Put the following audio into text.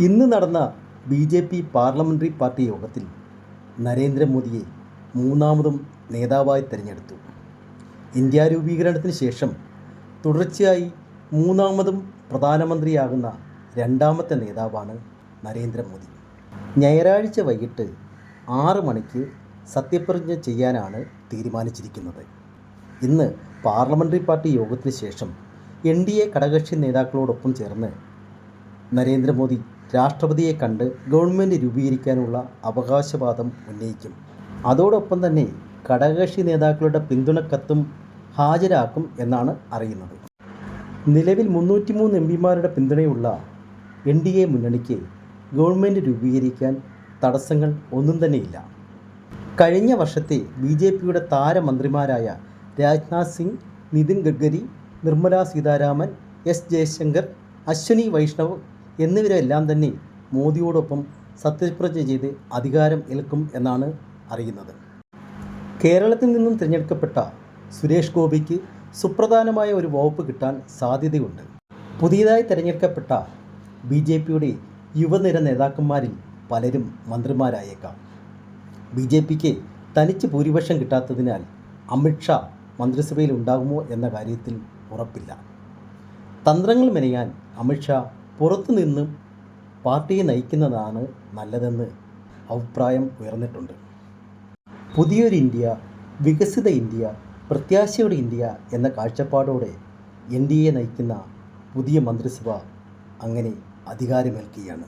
ഇന്ന് നടന്ന B J P parliamentary party യോഗത്തിൽ നരേന്ദ്രമോദിയെ മൂന്നാമതും നേതാവായി തിരഞ്ഞെടുത്തു. ഇന്ത്യ രൂപീകരണത്തിന് ശേഷം തുടർച്ചയായി മൂന്നാമതും പ്രധാനമന്ത്രിയാകുന്ന രണ്ടാമത്തെ നേതാവാണ് നരേന്ദ്രമോദി. ഞായറാഴ്ച വൈകിട്ട് ആറ് മണിക്ക് സത്യപ്രതിജ്ഞ ചെയ്യാനാണ് തീരുമാനിച്ചിരിക്കുന്നത്. ഇന്ന് പാർലമെന്ററി പാർട്ടി യോഗത്തിന് ശേഷം എൻ ഡി എ ഘടകകക്ഷി നേതാക്കളോടൊപ്പം ചേർന്ന് നരേന്ദ്രമോദി രാഷ്ട്രപതിയെ കണ്ട് ഗവൺമെന്റ് രൂപീകരിക്കാനുള്ള അവകാശവാദം ഉന്നയിക്കും. അതോടൊപ്പം തന്നെ ഘടകകക്ഷി നേതാക്കളുടെ പിന്തുണക്കത്തും ഹാജരാക്കും എന്നാണ് അറിയുന്നത്. നിലവിൽ മുന്നൂറ്റിമൂന്ന് എം പിമാരുടെ പിന്തുണയുള്ള എൻ ഡി എ മുന്നണിക്ക് ഗവൺമെന്റ് രൂപീകരിക്കാൻ തടസ്സങ്ങൾ ഒന്നും തന്നെയില്ല. കഴിഞ്ഞ വർഷത്തെ ബി ജെ പിയുടെ താരമന്ത്രിമാരായ രാജ്നാഥ് സിംഗ് നിതിൻ ഗഡ്കരി നിർമ്മല സീതാരാമൻ എസ് ജയശങ്കർ അശ്വനി വൈഷ്ണവ് എന്നിവരെല്ലാം തന്നെ മോദിയോടൊപ്പം സത്യപ്രതിജ്ഞ ചെയ്ത് അധികാരം ഏൽക്കും എന്നാണ് അറിയുന്നത്. കേരളത്തിൽ നിന്നും തിരഞ്ഞെടുക്കപ്പെട്ട സുരേഷ് ഗോപിക്ക് സുപ്രധാനമായ ഒരു വകുപ്പ് കിട്ടാൻ സാധ്യതയുണ്ട്. പുതിയതായി തിരഞ്ഞെടുക്കപ്പെട്ട ബി ജെ പിയുടെ യുവനിര നേതാക്കന്മാരിൽ പലരും മന്ത്രിമാരായേക്കാം. ബി ജെ പിക്ക് തനിച്ച് ഭൂരിപക്ഷം കിട്ടാത്തതിനാൽ അമിത്ഷാ മന്ത്രിസഭയിൽ ഉണ്ടാകുമോ എന്ന കാര്യത്തിൽ ഉറപ്പില്ല. തന്ത്രങ്ങൾ മെനയാൻ അമിത്ഷാ പുറത്തുനിന്നും പാർട്ടിയെ നയിക്കുന്നതാണ് നല്ലതെന്ന് അഭിപ്രായം ഉയർന്നിട്ടുണ്ട്. പുതിയൊരു ഇന്ത്യ വികസിത ഇന്ത്യ പ്രത്യാശയുടെ ഇന്ത്യ എന്ന കാഴ്ചപ്പാടോടെ എൻ ഡി എ നയിക്കുന്ന പുതിയ മന്ത്രിസഭ അങ്ങനെ അധികാരമേൽക്കുകയാണ്.